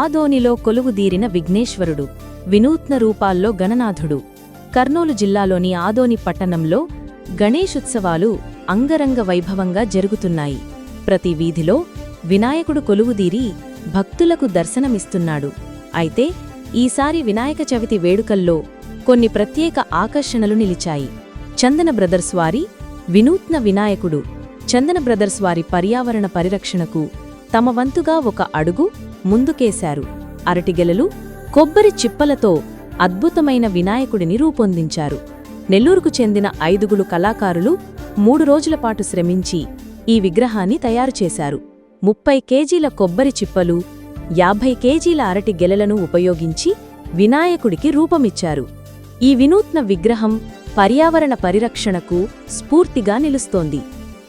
ఆదోనిలో కొలువుదీరిన విఘ్నేశ్వరుడు వినూత్న రూపాల్లో గణనాథుడు. కర్నూలు జిల్లాలోని ఆదోని పట్టణంలో గణేశుత్సవాలు అంగరంగ వైభవంగా జరుగుతున్నాయి. ప్రతి వీధిలో వినాయకుడు కొలువుదీరి భక్తులకు దర్శనమిస్తున్నాడు. అయితే ఈసారి వినాయక చవితి వేడుకల్లో కొన్ని ప్రత్యేక ఆకర్షణలు నిలిచాయి. చందన బ్రదర్స్ వారి వినూత్న వినాయకుడు చందన బ్రదర్స్ వారి పర్యావరణ పరిరక్షణకు తమ వంతుగా ఒక అడుగు ముందుకేశారు. అరటిగెలలు కొబ్బరి చిప్పలతో అద్భుతమైన వినాయకుడిని రూపొందించారు. నెల్లూరుకు చెందిన ఐదుగురు కళాకారులు మూడు రోజుల పాటు శ్రమించి ఈ విగ్రహాన్ని తయారు చేశారు. ముప్పై కేజీల కొబ్బరి చిప్పలు యాభై కేజీల అరటి గెలలను ఉపయోగించి వినాయకుడికి రూపమిచ్చారు. ఈ వినూత్న విగ్రహం పర్యావరణ పరిరక్షణకు స్ఫూర్తిగా నిలుస్తోంది.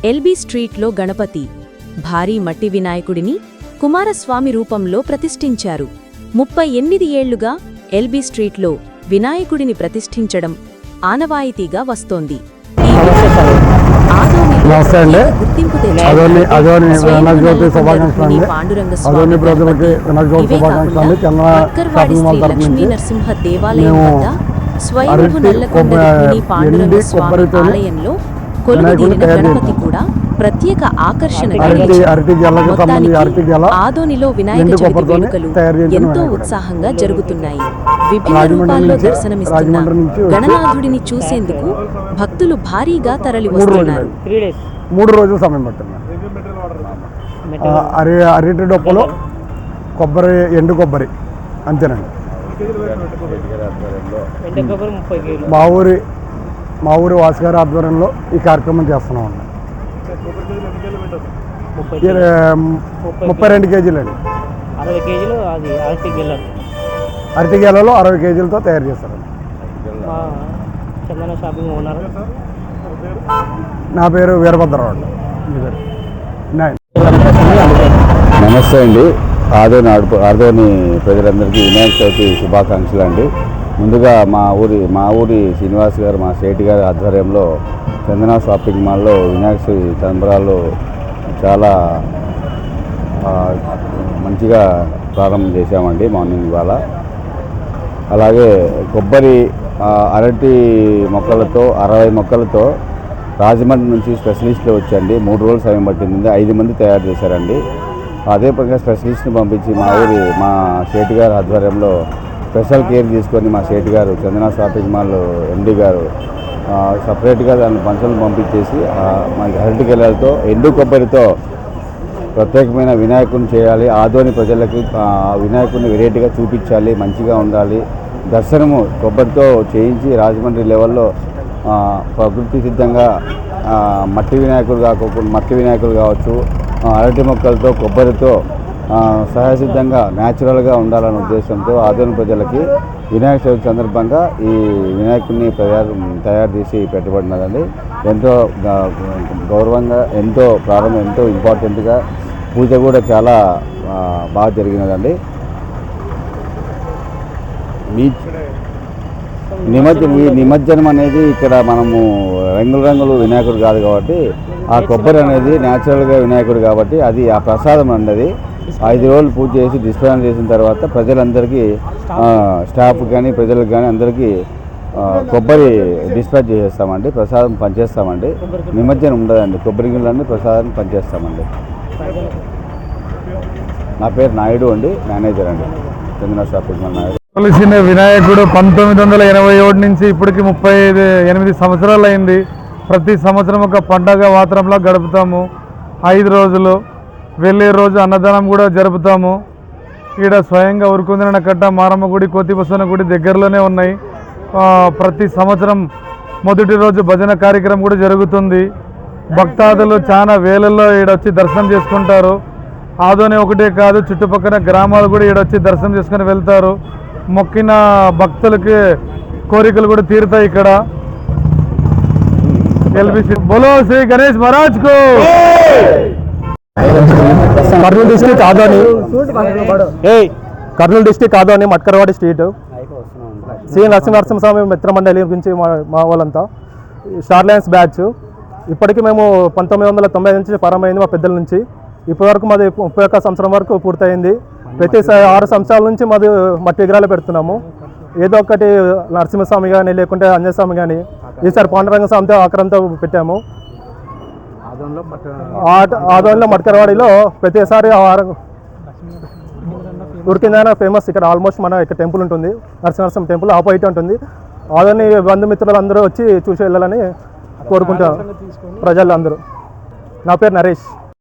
ఎల్బీ స్ట్రీట్లో గణపతి భారీ మట్టి వినాయకుడిని కుమారస్వామి రూపంలో ప్రతిష్ఠించారు. ముప్పై ఎనిమిది ఏళ్ళుగా ఎల్బీ స్ట్రీట్లో వినాయకుడిని ప్రతిష్ఠించడం ఆనవాయితీగా వస్తోంది. నరసింహ దేవాలయం వద్ద స్వయంభు నల్లకొండ పాండురంగ స్వామి ఆలయంలో కొలువుదీరిన గణపతి. కూడా ప్రత్యేక ఆకర్షణ ఆదోనిలో వినాయక చవితి వేడుకలు ఎంతో. ఉత్సాహంగా జరుగుతున్నాయి. విభిన్న రూపాల్లో దర్శనమిస్తున్న గణనాథుడిని చూసేందుకు భక్తులు భారీగా తరలి మూడు రోజులు వస్తున్నారు. మూడు రోజులు సమయం పట్టింది. అరి అరటి డొప్పలు కొబ్బరి ఎండు కొబ్బరి అంతేనండి. మా ఊరి మా ఊరి వాసుగారి ఆధ్వర్యంలో ఈ కార్యక్రమం చేస్తున్నాం అండి ముప్పై రెండు కేజీలు. అండి అరవై కేజీలు అది అరటి గిల్లర్ అరటి గెలలో అరవై కేజీలతో తయారు చేస్తారండి. Chandana shopping owner. నా పేరు వీరభద్రరావు అండి. మీ పేరు? నైన్. నమస్తే అండి. ఆదోని ఆడు ఆదోని ప్రజలందరికీ వినాయక చవితి శుభాకాంక్షలు అండి. ముందుగా మా ఊరి మా ఊరి శ్రీనివాస్ గారు మా సేటి గారి ఆధ్వర్యంలో చందన షాపింగ్ మాల్లో వినాయక చవితి సంబరాలు చాలా మంచిగా ప్రారంభం చేశామండి మార్నింగ్ ఇవాళ. అలాగే కొబ్బరి అరటి మొక్కలతో అరవై మొక్కలతో రాజమండ్రి నుంచి స్పెషలిస్టులు వచ్చండి మూడు రోజులు సమయం పట్టింది. ఐదు మంది తయారు చేశారండి. అదే పరంగా స్పెషలిస్ట్ని పంపించి మా ఊరి మా షేటి గారి ఆధ్వర్యంలో స్పెషల్ కేర్ తీసుకొని మా షేటి గారు చందన షాపింగ్ మాల్ ఎండి గారు సపరేట్గా దాన్ని పంచలు పంపించేసి మనకి మన అరటి ఎండు కొబ్బరితో ప్రత్యేకమైన వినాయకుని చేయాలి. ఆదోని ప్రజలకు వినాయకుడిని వెరైటీగా చూపించాలి మంచిగా ఉండాలి. దర్శనము కొబ్బరితో చేయించి రాజమండ్రి లెవెల్లో ప్రకృతి సిద్ధంగా మట్టి వినాయకుడు కాకుండా మట్టి వినాయకుడు కావచ్చు అరటి మొక్కలతో కొబ్బరితో సహజసిద్ధంగా న్యాచురల్గా ఉండాలనే ఉద్దేశంతో ఆదోని ప్రజలకి వినాయక చవితి సందర్భంగా ఈ వినాయకుడిని తయారు తయారు చేసి పెట్టబడినదండి. ఎంతో గౌరవంగా ఎంతో ప్రారంభం ఎంతో ఇంపార్టెంట్గా పూజ కూడా చాలా బాగా జరిగినదండి. మీ నిమజ్జనం ఈ నిమజ్జనం అనేది ఇక్కడ మనము రంగుల రంగులు వినాయకుడు కాదు కాబట్టి ఆ కొబ్బరి అనేది న్యాచురల్గా వినాయకుడు కాబట్టి అది ఆ ప్రసాదం అన్నది ఐదు రోజులు పూజ చేసి డిస్ప్లాన్ చేసిన తర్వాత ప్రజలందరికీ ఆ, స్టాఫ్ కానీ ప్రజలకు కానీ అందరికీ కొబ్బరి డిస్పాచ్ చేసేస్తామండి ప్రసాదం పంచేస్తామండి. నిమజ్జనం ఉండదండి కొబ్బరి గిన్నెలన్నీ ప్రసాదం పంచేస్తామండి. నా పేరు నాయుడు అండి మేనేజర్ అండి. Chandra shopping mall Naidu. కొలిసిన వినాయకుడు పంతొమ్మిది వందల ఎనభై ఒకటి నుంచి ఇప్పటికి ముప్పై ఐదు ఎనిమిది సంవత్సరాలు అయింది. ప్రతి సంవత్సరం ఒక పండగ వాతావరణంలో గడుపుతాము. ఐదు రోజులు వెళ్ళే రోజు అన్నదానం కూడా జరుపుతాము. ఈడ స్వయంగా ఉరుకుందిన కట్ట మారమ్మ గుడి కోతిపసన గుడి దగ్గరలోనే ఉన్నాయి. ప్రతి సంవత్సరం మొదటి రోజు భజన కార్యక్రమం కూడా జరుగుతుంది. భక్తాదులు చాలా వేలల్లో ఈడొచ్చి దర్శనం చేసుకుంటారు. ఆదోనే ఒకటే కాదు చుట్టుపక్కల గ్రామాలు కూడా ఈడొచ్చి దర్శనం చేసుకుని వెళ్తారు. మొక్కిన భక్తులకి కోరికలు కూడా తీరుతాయి ఇక్కడ. ఎల్బిసి బోలో Shri Ganesh మహారాజ్కు! Kurnool district Adoni Kurnool district Adoni Matkarawadi street. Shri Narasimhanarasimhaswamy మిత్ర మండలి గురించి మా మా వాళ్ళంతా. Star lines batch. ఇప్పటికీ మేము పంతొమ్మిది వందల తొంభై నుంచి ప్రారంభమైంది మా పెద్దల నుంచి. ఇప్పటి వరకు మాది ముప్పై ఒక్క సంవత్సరం వరకు పూర్తయింది. ప్రతి ఆరు సంవత్సరాల నుంచి మాది మట్టి విగ్రహాలు పెడుతున్నాము. ఏదో ఒకటి నరసింహస్వామి కానీ లేకుంటే అంజయస్వామి కానీ ఈసారి పాండురంగ స్వామితో ఆకరంతో పెట్టాము. ఆదోన్లో మట్కరవాడిలో ప్రతిసారి ఉరికిందైనా ఫేమస్ ఇక్కడ ఆల్మోస్ట్ మన ఇక్కడ టెంపుల్ ఉంటుంది. నరసింహస్వామి టెంపుల్ ఆపోజిట్ ఉంటుంది. ఆదోని బంధుమిత్రులు అందరూ వచ్చి చూసి వెళ్ళాలని కోరుకుంటాం ప్రజలు అందరూ నా పేరు నరేష్.